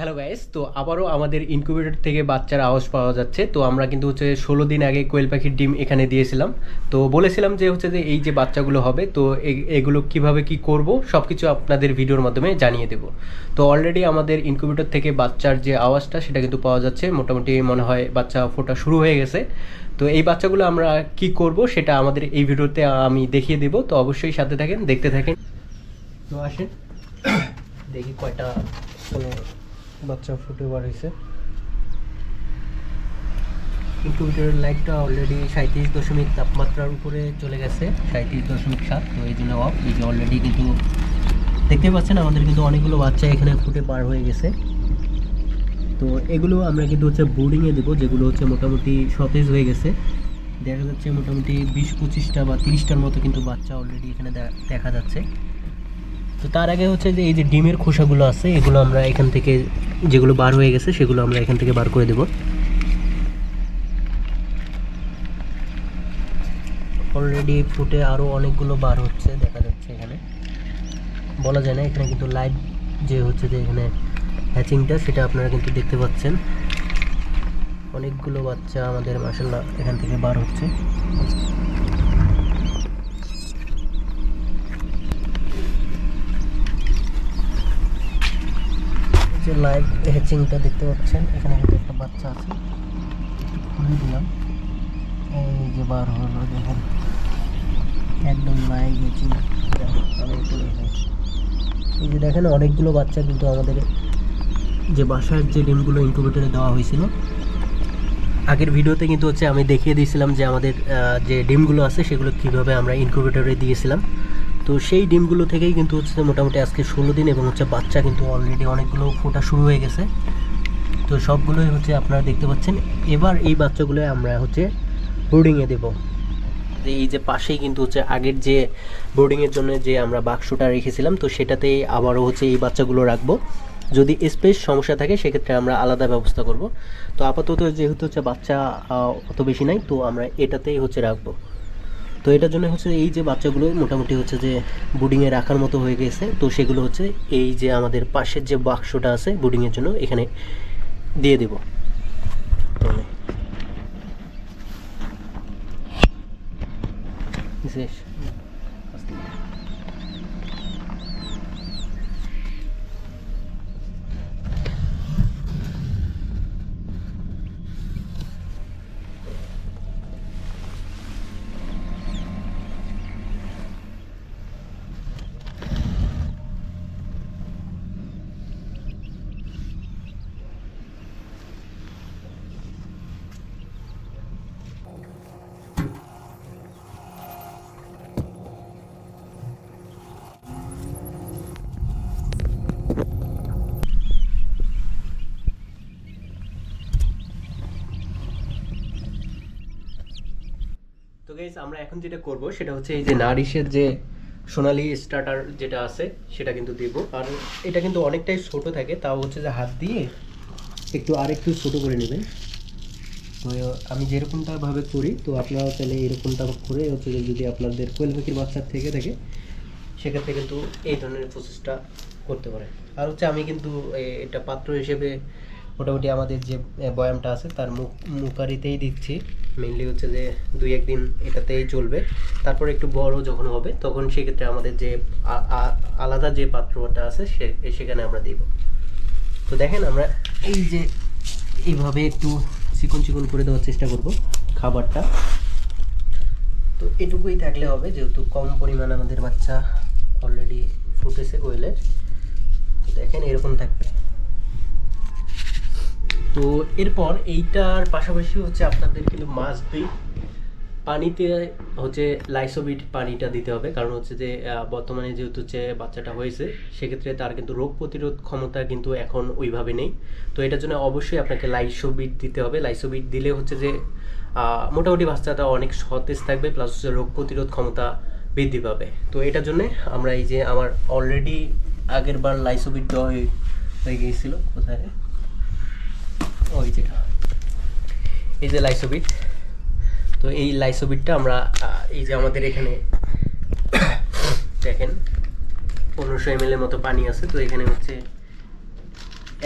Hello guys তো আবারও আমাদের ইনকিউবেটর থেকে বাচ্চার আওয়াজ পাওয়া যাচ্ছে। তো আমরা কিন্তু হচ্ছে ষোলো দিন আগে কোয়েল পাখির ডিম এখানে দিয়েছিলাম। তো বলেছিলাম যে হচ্ছে যে এই যে বাচ্চাগুলো হবে, তো এগুলো কীভাবে কি করব সব কিছু আপনাদের ভিডিওর মাধ্যমে জানিয়ে দেব। তো অলরেডি আমাদের ইনকিউবেটর থেকে বাচ্চার যে আওয়াজটা, সেটা কিন্তু পাওয়া যাচ্ছে। মোটামুটি মনে হয় বাচ্চা ফোটা শুরু হয়ে গেছে। তো এই বাচ্চাগুলো আমরা কি করব সেটা আমাদের এই ভিডিওতে আমি দেখিয়ে দেব। তো অবশ্যই সাথে থাকেন, দেখতে থাকেন। তো আসেন, দেখি কয়টা বাচ্চা ফুটে বার হয়েছে ইনকিউবেটরের লাইটটা অলরেডি সাঁত্রিশ দশমিক তাপমাত্রার উপরে চলে গেছে। সাঁত্রিশ দশমিক সাত, তো এই জন্য অফ এই যে অলরেডি কিন্তু দেখতে পাচ্ছেন, আমাদের কিন্তু অনেকগুলো বাচ্চা এখানে ফুটে পার হয়ে গেছে। তো এগুলো আমরা কিন্তু হচ্ছে বোর্ডিংয়ে দেবো, যেগুলো হচ্ছে মোটামুটি সতেজ হয়ে গেছে। দেখা যাচ্ছে মোটামুটি বিশ পঁচিশটা বা তিরিশটার মতো কিন্তু বাচ্চা অলরেডি এখানে দেখা যাচ্ছে। তো তার আগে হচ্ছে যে এই যে ডিমের খোসাগুলো আছে, এগুলো আমরা এখান থেকে যেগুলো বার হয়ে গেছে, সেগুলো আমরা এখান থেকে বার করে দেব। অলরেডি ফুটে আরও অনেকগুলো বার হচ্ছে, দেখা যাচ্ছে এখানে। বলা যায় না, এখানে কিন্তু লাইট যে হচ্ছে যে এখানে হ্যাচিংটা সেটা আপনারা কিন্তু দেখতে পাচ্ছেন। অনেকগুলো বাচ্চা আমাদের মাসাল্লাহ এখান থেকে বার হচ্ছে। লাইভ হ্যাচিংটা দেখতে পাচ্ছেন। এখানে কিন্তু একটা বাচ্চা আছে। খুলে দিলাম। এই যে বার হলো, দেখুন। একদম লাইভ হ্যাচিং। এই যে দেখেন, অনেকগুলো বাচ্চা কিন্তু আমাদের যে বাসার যে ডিমগুলো ইনকিউবেটরে দেওয়া হয়েছিল। আগের ভিডিওতে কিন্তু হচ্ছে আমি দেখিয়ে দিয়েছিলাম যে আমাদের যে ডিমগুলো আছে, সেগুলো কীভাবে আমরা ইনকিউবেটরে দিয়েছিলাম। তো সেই ডিমগুলো থেকেই কিন্তু হচ্ছে মোটামুটি আজকে ষোলো দিন এবং হচ্ছে বাচ্চা কিন্তু অলরেডি অনেকগুলো ফোটা শুরু হয়ে গেছে। তো সবগুলোই হচ্ছে আপনারা দেখতে পাচ্ছেন। এবার এই বাচ্চাগুলো আমরা হচ্ছে বোর্ডিংয়ে দেব। এই যে পাশেই কিন্তু হচ্ছে আগের যে বোর্ডিংয়ের জন্য যে আমরা বাক্সটা রেখেছিলাম, তো সেটাতেই আবারও হচ্ছে এই বাচ্চাগুলো রাখব। যদি স্পেস সমস্যা থাকে, সেক্ষেত্রে আমরা আলাদা ব্যবস্থা করব। তো আপাতত যেহেতু হচ্ছে বাচ্চা অত বেশি নাই, তো আমরা এটাতেই হচ্ছে রাখব। তো এটার জন্য হচ্ছে এই যে বাচ্চাগুলো মোটামুটি হচ্ছে যে বুডিংয়ে রাখার মতো হয়ে গেছে, তো সেগুলো হচ্ছে এই যে আমাদের পাশের যে বাক্সটা আছে বুডিংয়ের জন্য এখানে দিয়ে দেব। শেষ তো গাইস আমরা এখন যেটা করব, সেটা হচ্ছে এই যে নারিশের যে সোনালি স্টার্টার যেটা আছে, সেটা কিন্তু দেব। আর এটা কিন্তু অনেকটাই ছোট থাকে, তাও হচ্ছে যে হাত দিয়ে একটু আর একটু ছোট করে নেবেন। তো আমি যেরকমটা ভাবে করি, তো আপনারাও চাইলে এরকমটা করে হচ্ছে যে যদি আপনাদের কোয়েল পাখির বাচ্চার থেকে থাকে, সেক্ষেত্রে কিন্তু এই ধরনের প্রসেসটা করতে পারে আর হচ্ছে আমি কিন্তু এটা পাত্র হিসেবে মোটামুটি আমাদের যে বয়ামটা আছে তার মুখ, মুখারিতেই দিচ্ছি। মেনলি হচ্ছে যে দুই একদিন এটাতেই চলবে। তারপর একটু বড় যখন হবে, তখন সেক্ষেত্রে আমাদের যে আলাদা যে পাত্রটা আছে সে সেখানে আমরা দিব। তো দেখেন আমরা এই যে, এইভাবে একটু চিকন চিকন করে দেওয়ার চেষ্টা করব খাবারটা। তো এটুকুই থাকলে হবে, যেহেতু কম পরিমাণ আমাদের বাচ্চা অলরেডি ফুটেছে কোয়েলের। তো দেখেন এরকম থাকবে। তো এরপর এইটার পাশাপাশি হচ্ছে আপনাদের কিন্তু মাছ বি পানিতে হচ্ছে লাইসোবিট পানিটা দিতে হবে। কারণ হচ্ছে যে বর্তমানে যেহেতু হচ্ছে বাচ্চাটা হয়েছে, সেক্ষেত্রে তার কিন্তু রোগ প্রতিরোধ ক্ষমতা কিন্তু এখন ওইভাবে নেই। তো এটার জন্য অবশ্যই আপনাকে লাইসোবিট দিতে হবে। লাইসোবিট দিলে হচ্ছে যে মোটামুটি বাচ্চাটা অনেক সতেজ থাকবে প্লাস হচ্ছে রোগ প্রতিরোধ ক্ষমতা বৃদ্ধি পাবে। তো এটার জন্য আমরা এই যে আমার অলরেডি আগের বার লাইসোবিট দেওয়া হয়ে গিয়েছিল, কোথায়? ওই যেটা এই যে লাইসোবিট তো এই লাইসোবিটটা আমরা এই যে আমাদের এখানে, দেখেন, পনেরোশো এম এর মতো পানি আছে। তো এখানে হচ্ছে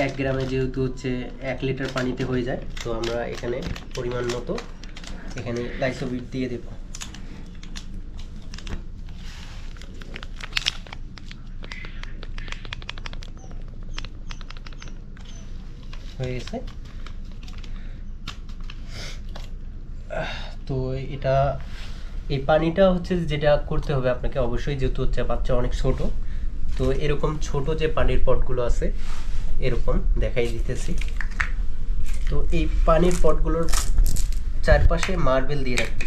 এক গ্রামে যেহেতু হচ্ছে এক লিটার পানিতে হয়ে যায়, তো আমরা এখানে পরিমাণ মতো এখানে লাইসোবিট দিয়ে দেব। হয়ে গেছে? তো এটা, এই পানিটা হচ্ছে যেটা করতে হবে আপনাকে অবশ্যই, যেহেতু হচ্ছে বাচ্চা অনেক ছোট, তো এরকম ছোট যে পানির পটগুলো আছে, এরকম দেখাই দিতেছি। তো এই পানির পটগুলোর চারপাশে মার্বেল দিয়ে রাখবে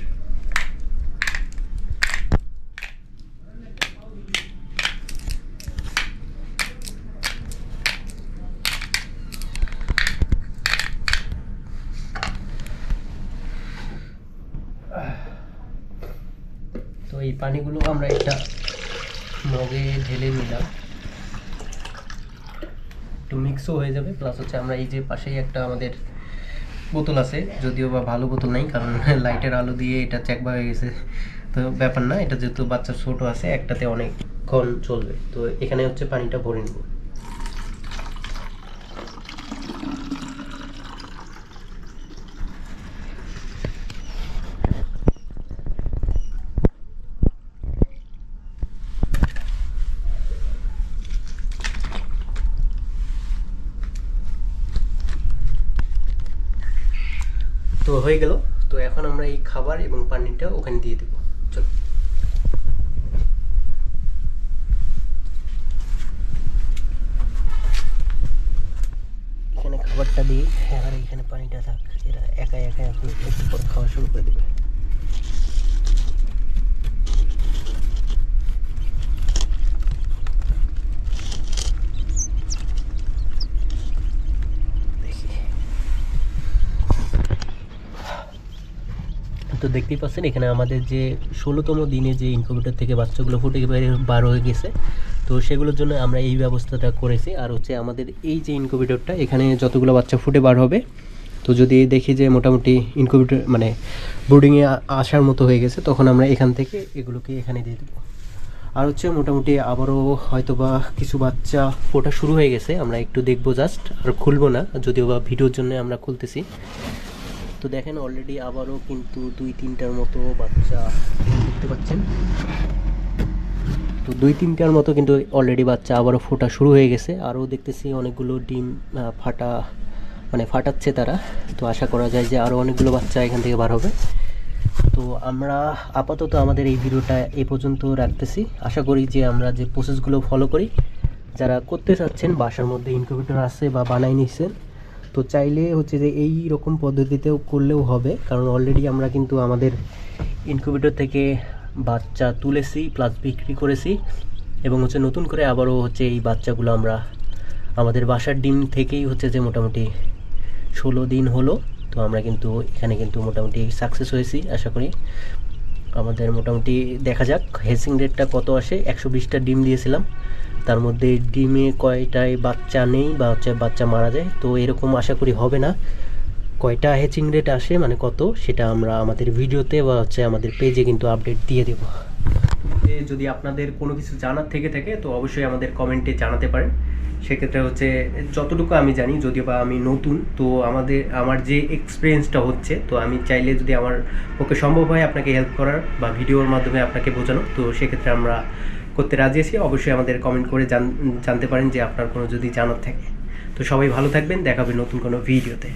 এই পানিগুলো আমরা একটা মগে ঢেলে নিলাম। একটু মিক্সও হয়ে যাবে। প্লাস হচ্ছে আমরা এই যে পাশেই একটা আমাদের বোতল আছে, যদিও বা ভালো বোতল নাই, কারণ লাইটের আলো দিয়ে এটা চেকবা হয়ে গেছে। তো ব্যাপার না, এটা যেহেতু বাচ্চা ছোট আছে, একটাতে অনেকক্ষণ চলবে। তো এখানে হচ্ছে পানিটা ভরে নেব। তো হয়ে গেল। তো এখন আমরা এই খাবার এবং পানিটা ওখানে দিয়ে দেবো। চল। এখানে খাবারটা দিই আর এখানে পানিটা থাক। এরা একা একা এখন একটু পর খাওয়া শুরু করে দেবে দেখি তো দেখতেই পাচ্ছেন, এখানে আমাদের যে ষোলোতম দিনে যে ইনকিউবেটর থেকে বাচ্চাগুলো ফুটে বের- বার হয়ে গেছে, তো সেগুলোর জন্য আমরা এই ব্যবস্থাটা করেছি। আর হচ্ছে আমাদের এই যে ইনকিউবেটরটা এখানে যতগুলো বাচ্চা ফুটে বার হবে, তো যদি দেখি যে মোটামুটি ইনকিউবেটর মানে ব্রুডিংয়ে আসার মতো হয়ে গেছে, তখন আমরা এখান থেকে এগুলোকে এখানে দিয়ে দেবো। আর হচ্ছে মোটামুটি আবারও হয়তো বা কিছু বাচ্চা ফোটা শুরু হয়ে গেছে, আমরা একটু দেখব জাস্ট আর খুলবো না, যদিও বা ভিডিওর জন্য আমরা খুলতেছি। তো দেখেন অলরেডি আবারও কিন্তু দুই তিনটার মতো বাচ্চা দেখতে পাচ্ছেন। তো দুই তিনটার মতো কিন্তু অলরেডি বাচ্চা আবারও ফোটা শুরু হয়ে গেছে। আরও দেখতেছি অনেকগুলো ডিম ফাটা মানে ফাটাচ্ছে তারা। তো আশা করা যায় যে আরও অনেকগুলো বাচ্চা এখান থেকে বার হবে। তো আমরা আপাতত আমাদের এই ভিডিওটা এ পর্যন্ত রাখতেছি। আশা করি যে আমরা যে প্রসেসগুলো ফলো করি, যারা করতে চাচ্ছেন, বাসার মধ্যে ইনকিউবেটর আছে বা বানাই নিচ্ছেন তো চাইলে হচ্ছে যে এই রকম পদ্ধতিতেও করলেও হবে, কারণ অলরেডি আমরা কিন্তু আমাদের ইনকিউবেটর থেকে বাচ্চা তুলেছি প্লাস বিক্রি করেছি, এবং হচ্ছে নতুন করে আবারও হচ্ছে এই বাচ্চাগুলো আমরা আমাদের বাসার ডিম থেকেই হচ্ছে যে মোটামুটি ষোলো দিন হলো, তো আমরা কিন্তু এখানে কিন্তু মোটামুটি সাকসেস হয়েছি, আশা করি। আমাদের মোটামুটি দেখা যাক হেসিং রেটটা কত আসে? একশো বিশটা ডিম দিয়েছিলাম। তার মধ্যে ডিমে কয়টায় বাচ্চা নেই বা হচ্ছে বাচ্চা মারা যায়? তো এরকম আশা করি হবে না। কয়টা হ্যাচিং রেট আসে মানে কত, সেটা আমরা আমাদের ভিডিওতে বা হচ্ছে আমাদের পেজে কিন্তু আপডেট দিয়ে দেব। যদি আপনাদের কোনো কিছু জানার থেকে থাকে, তো অবশ্যই আমাদের কমেন্টে জানাতে পারেন। সেক্ষেত্রে হচ্ছে, যতটুকু আমি জানি, যদিও বা আমি নতুন, তো আমাদের, আমার যে এক্সপিরিয়েন্সটা হচ্ছে, তো আমি চাইলে যদি আমার পক্ষে সম্ভব হয় আপনাকে হেল্প করার বা ভিডিওর মাধ্যমে আপনাকে বোঝানো, তো সেক্ষেত্রে আমরা করতে রাজি আছি। অবশ্যই আমাদের কমেন্ট করে জানতে পারেন যে আপনার কোনো যদি জানার থাকে। তো সবাই ভালো থাকবেন দেখাবে নতুন কোনো ভিডিওতে